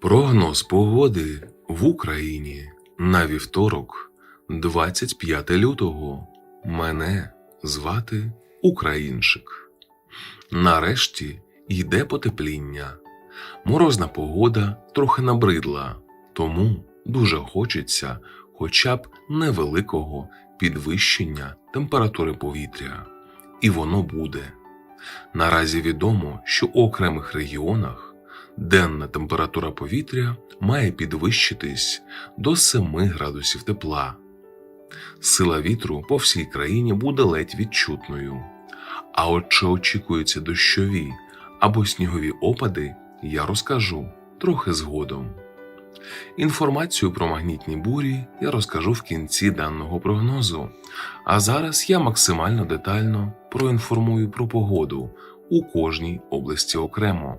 Прогноз погоди в Україні на вівторок, 25 лютого. Мене звати Українчик. Нарешті йде потепління. Морозна погода трохи набридла, тому дуже хочеться хоча б невеликого підвищення температури повітря. І воно буде. Наразі відомо, що у окремих регіонах денна температура повітря має підвищитись до 7 градусів тепла. Сила вітру по всій країні буде ледь відчутною. А от чи очікуються дощові або снігові опади, я розкажу трохи згодом. Інформацію про магнітні бурі я розкажу в кінці даного прогнозу. А зараз я максимально детально проінформую про погоду у кожній області окремо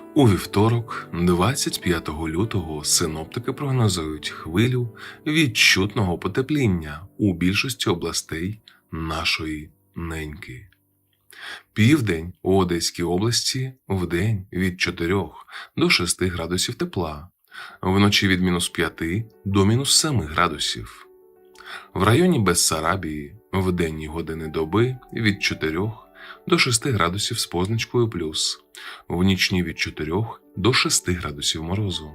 У вівторок, 25 лютого, синоптики прогнозують хвилю відчутного потепління у більшості областей нашої неньки. Південь у Одеській області вдень від 4 до 6 градусів тепла, вночі від мінус 5 до мінус 7 градусів. В районі Бессарабії в денні години доби від 4 до 6 градусів з позначкою плюс, в нічні від 4 до 6 градусів морозу.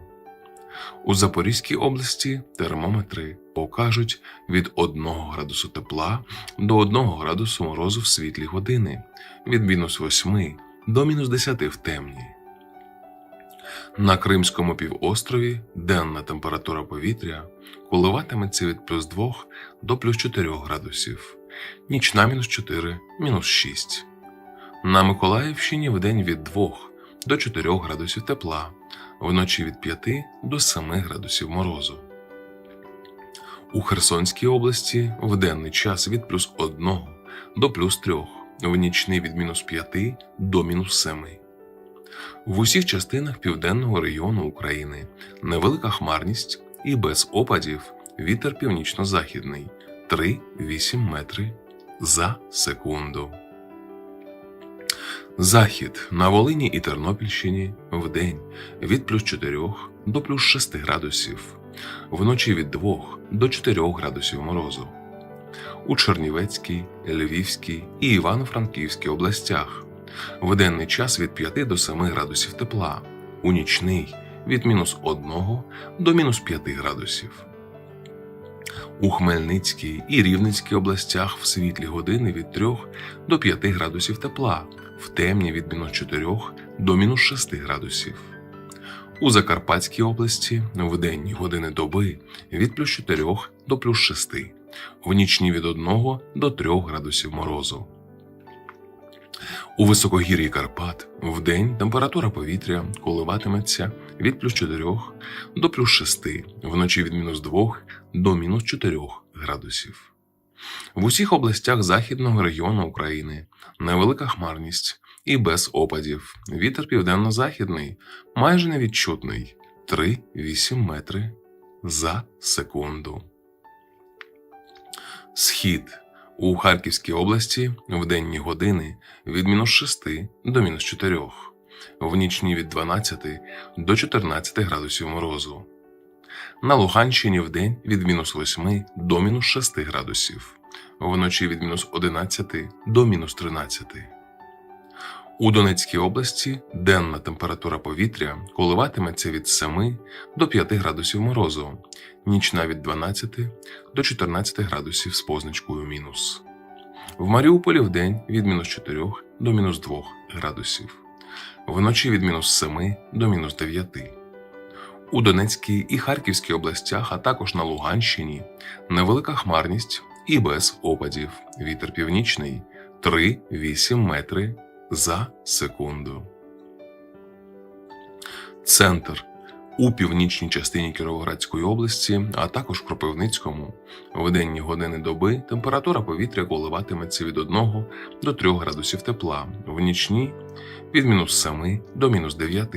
У Запорізькій області термометри покажуть від 1 градусу тепла до 1 градусу морозу в світлі години, від мінус 8 до мінус 10 в темні. На Кримському півострові денна температура повітря коливатиметься від плюс 2 до плюс 4 градусів, нічна мінус 4, мінус 6. На Миколаївщині вдень від 2 до 4 градусів тепла, вночі від 5 до 7 градусів морозу. У Херсонській області в денний час від плюс 1 до плюс 3, в нічний від мінус 5 до мінус 7. В усіх частинах південного регіону України невелика хмарність і без опадів вітер північно-західний 3-8 метри за секунду. Захід на Волині і Тернопільщині вдень від плюс 4 до плюс 6 градусів, вночі від 2 до 4 градусів морозу. У Чернівецькій, Львівській і Івано-Франківській областях в денний час від 5 до 7 градусів тепла, у нічний від мінус 1 до мінус 5 градусів. У Хмельницькій і Рівненській областях в світлі години від 3 до 5 градусів тепла, в темні від мінус 4 до мінус 6 градусів. У Закарпатській області в денні години доби від плюс 4 до плюс 6, в нічні від 1 до 3 градусів морозу. У високогір'ї Карпат в день температура повітря коливатиметься від плюс 4 до плюс 6, вночі від мінус 2 до мінус 4 градусів. В усіх областях західного регіону України невелика хмарність і без опадів. Вітер південно-західний, майже невідчутний 3-8 метри за секунду. Схід у Харківській області в денні години від мінус 6 до мінус 4, в нічні від 12 до 14 градусів морозу. На Луганщині в день від мінус 8 до мінус 6 градусів, вночі від мінус 11 до мінус 13. У Донецькій області денна температура повітря коливатиметься від 7 до 5 градусів морозу, нічна від 12 до 14 градусів з позначкою мінус. В Маріуполі вдень від мінус 4 до мінус 2 градусів, вночі від мінус 7 до мінус 9. У Донецькій і Харківській областях, а також на Луганщині невелика хмарність і без опадів. Вітер північний 3-8 метри за секунду. Центр у північній частині Кіровоградської області, а також Кропивницькому, в денні години доби температура повітря коливатиметься від 1 до 3 градусів тепла, в нічні від мінус 7 до мінус 9.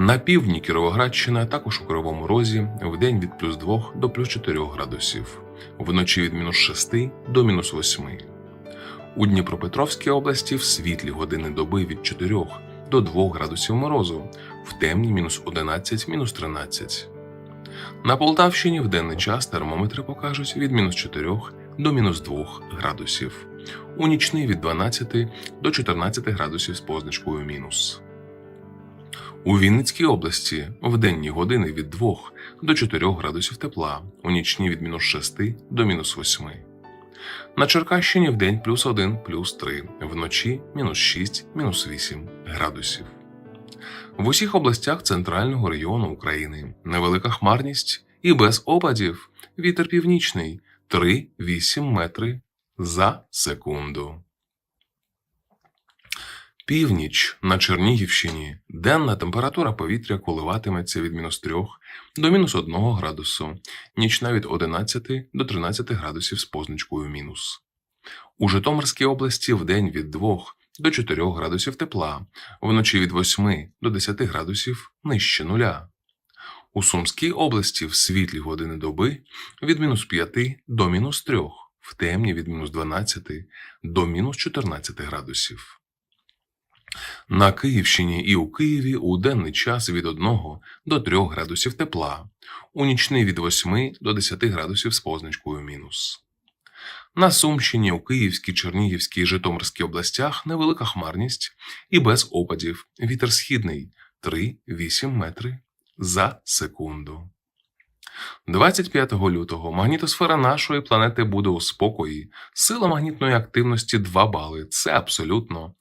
На півдні Кіровоградщина, також у Кривому Розі, в день від плюс 2 до плюс 4 градусів, вночі від мінус 6 до мінус 8. У Дніпропетровській області в світлі години доби від 4 до 2 градусів морозу, в темні мінус 11, мінус 13. На Полтавщині в денний час термометри покажуть від мінус 4 до мінус 2 градусів, у нічний від 12 до 14 градусів з позначкою мінус. У Вінницькій області в денні години від 2 до 4 градусів тепла, у нічні від мінус 6 до мінус 8. На Черкащині в день плюс 1, плюс 3, вночі мінус 6, мінус 8 градусів. В усіх областях центрального регіону України невелика хмарність і без опадів вітер північний 3-8 метри за секунду. Північ на Чернігівщині денна температура повітря коливатиметься від мінус 3 до мінус 1 градусу, нічна від 11 до 13 градусів з позначкою мінус. У Житомирській області вдень від 2 до 4 градусів тепла, вночі від 8 до 10 градусів нижче нуля. У Сумській області в світлі години доби від мінус 5 до мінус 3, в темні від мінус 12 до мінус 14 градусів. На Київщині і у Києві у денний час від 1 до 3 градусів тепла, у нічний від 8 до 10 градусів з позначкою мінус. На Сумщині, у Київській, Чернігівській і Житомирській областях невелика хмарність і без опадів. Вітер східний 3-8 метри за секунду. 25 лютого магнітосфера нашої планети буде у спокої. Сила магнітної активності 2 бали. Це абсолютно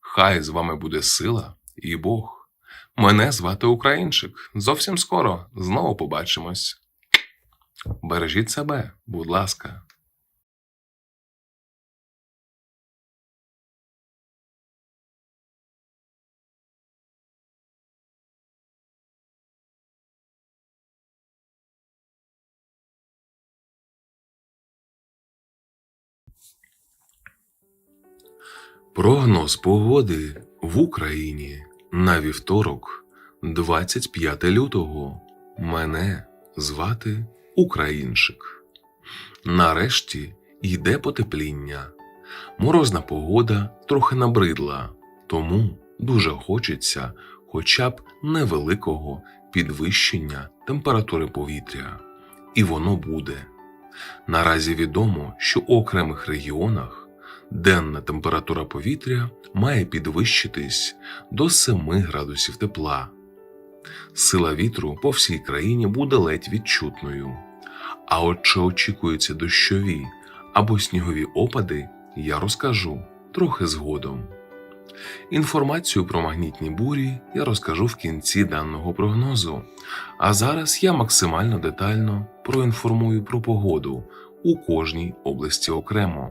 Хай з вами буде сила і Бог. Мене звати Українчик. Зовсім скоро знову побачимось. Бережіть себе, будь ласка. Прогноз погоди в Україні на вівторок, 25 лютого. Мене звати Українчик. Нарешті йде потепління. Морозна погода трохи набридла, тому дуже хочеться хоча б невеликого підвищення температури повітря. І воно буде. Наразі відомо, що у окремих регіонах денна температура повітря має підвищитись до 7 градусів тепла. Сила вітру по всій країні буде ледь відчутною. А от чи очікуються дощові або снігові опади, я розкажу трохи згодом. Інформацію про магнітні бурі я розкажу в кінці даного прогнозу. А зараз я максимально детально проінформую про погоду у кожній області окремо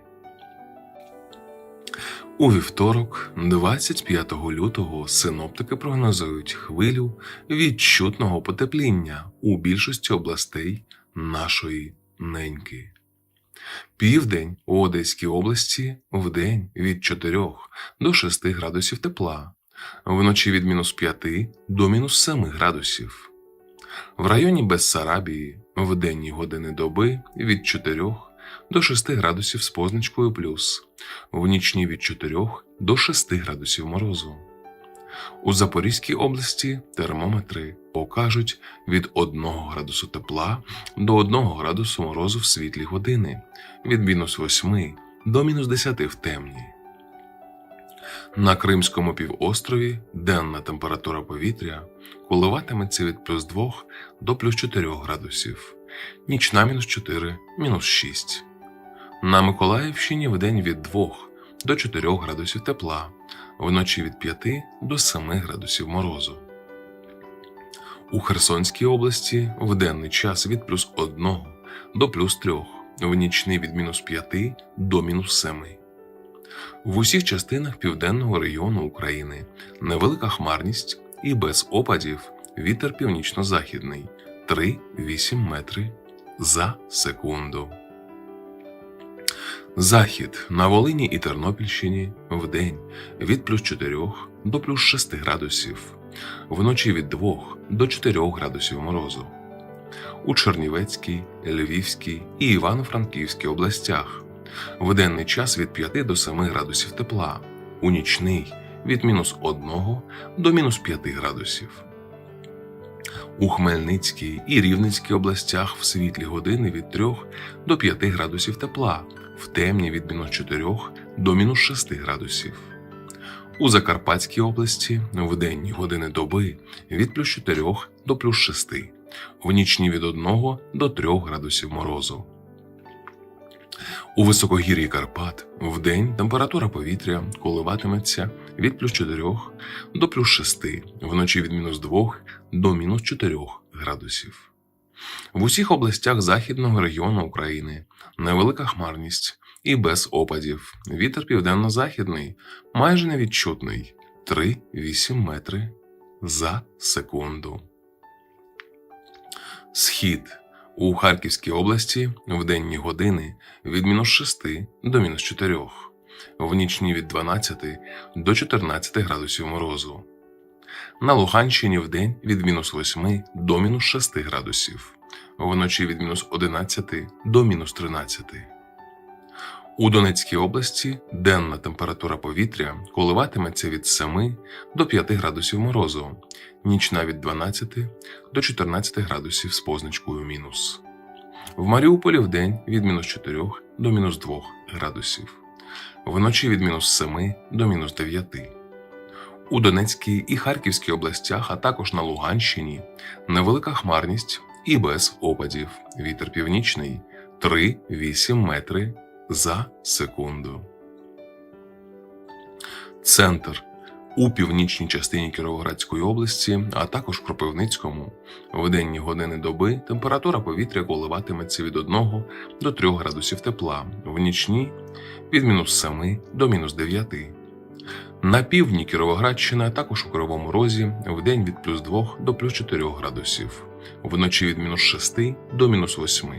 У вівторок, 25 лютого, синоптики прогнозують хвилю відчутного потепління у більшості областей нашої неньки. Південь у Одеській області вдень від 4 до 6 градусів тепла, вночі від мінус 5 до мінус 7 градусів. В районі Бессарабії в денні години доби від 4 до 6 градусів з позначкою плюс, в нічні від 4 до 6 градусів морозу. У Запорізькій області термометри покажуть від 1 градусу тепла до 1 градусу морозу в світлі години, від мінус 8 до мінус 10 в темні. На Кримському півострові денна температура повітря коливатиметься від плюс 2 до плюс 4 градусів, нічна мінус 4, мінус 6. На Миколаївщині вдень від 2 до 4 градусів тепла, вночі від 5 до 7 градусів морозу. У Херсонській області в денний час від плюс 1 до плюс 3, в нічний від мінус 5 до мінус 7. В усіх частинах південного регіону України невелика хмарність і без опадів вітер північно-західний 3-8 метри за секунду. Захід на Волині і Тернопільщині вдень від плюс 4 до плюс 6 градусів, вночі від 2 до 4 градусів морозу. У Чернівецькій, Львівській і Івано-Франківській областях в денний час від 5 до 7 градусів тепла, у нічний від мінус 1 до мінус 5 градусів. У Хмельницькій і Рівненській областях в світлі години від 3 до 5 градусів тепла, в темні від мінус 4 до мінус 6 градусів. У Закарпатській області в денні години доби від плюс 4 до плюс 6, в нічні від 1 до 3 градусів морозу. У високогір'ї Карпат вдень температура повітря коливатиметься від плюс 4 до плюс 6, вночі від мінус 2 до мінус 4 градусів. В усіх областях західного регіону України невелика хмарність і без опадів. Вітер південно-західний, майже невідчутний 3-8 метри за секунду. Схід у Харківській області в денні години від мінус 6 до мінус 4, в нічні від 12 до 14 градусів морозу. На Луганщині в день від мінус 8 до мінус 6 градусів, вночі від мінус 11 до мінус 13. У Донецькій області денна температура повітря коливатиметься від 7 до 5 градусів морозу, нічна від 12 до 14 градусів з позначкою мінус. В Маріуполі в день від мінус 4 до мінус 2 градусів, вночі від мінус 7 до мінус 9. У Донецькій і Харківській областях, а також на Луганщині невелика хмарність і без опадів. Вітер північний 3-8 метри за секунду. Центр у північній частині Кіровоградської області, а також Кропивницькому, в денні години доби температура повітря коливатиметься від 1 до 3 градусів тепла, в нічні від мінус 7 до мінус 9. На півдні Кіровоградщина, також у Кривому Розі, в день від плюс 2 до плюс 4 градусів, вночі від мінус 6 до мінус 8.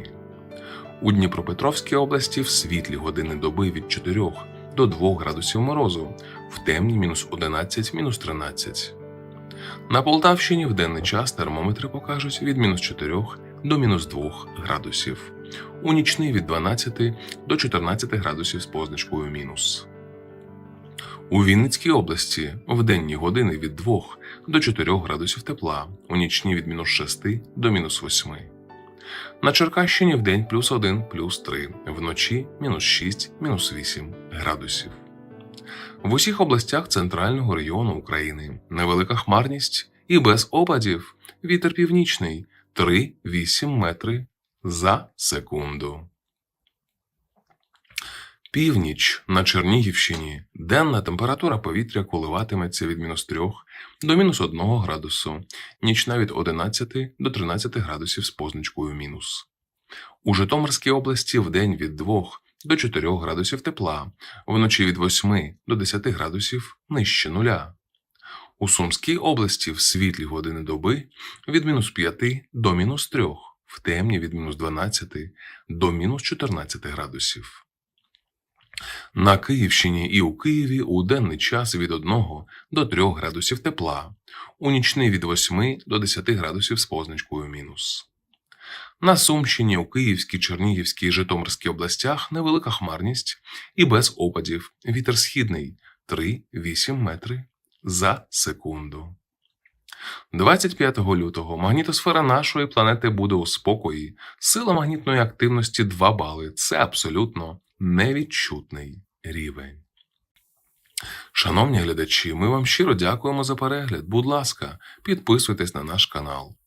У Дніпропетровській області в світлі години доби від 4 до 2 градусів морозу, в темні мінус 11, мінус 13. На Полтавщині в денний час термометри покажуть від мінус 4 до мінус 2 градусів, у нічний від 12 до 14 градусів з позначкою мінус. У Вінницькій області в денні години від 2 до 4 градусів тепла, у нічні від мінус 6 до мінус 8. На Черкащині в день плюс 1, плюс 3, вночі мінус 6, мінус 8 градусів. В усіх областях центрального регіону України невелика хмарність і без опадів вітер північний 3-8 метри за секунду. Північ на Чернігівщині денна температура повітря коливатиметься від мінус 3 до мінус 1 градусу, нічна від 11 до 13 градусів з позначкою мінус. У Житомирській області вдень від 2 до 4 градусів тепла, вночі від 8 до 10 градусів нижче нуля. У Сумській області в світлі години доби від мінус 5 до мінус 3, в темні від мінус 12 до мінус 14 градусів. На Київщині і у Києві у денний час від 1 до 3 градусів тепла, у нічний від 8 до 10 градусів з позначкою мінус. На Сумщині, у Київській, Чернігівській і Житомирській областях невелика хмарність і без опадів. Вітер східний 3-8 метри за секунду. 25 лютого магнітосфера нашої планети буде у спокої. Сила магнітної активності 2 бали. Це абсолютно невідчутний рівень. Шановні глядачі, ми вам щиро дякуємо за перегляд. Будь ласка, підписуйтесь на наш канал.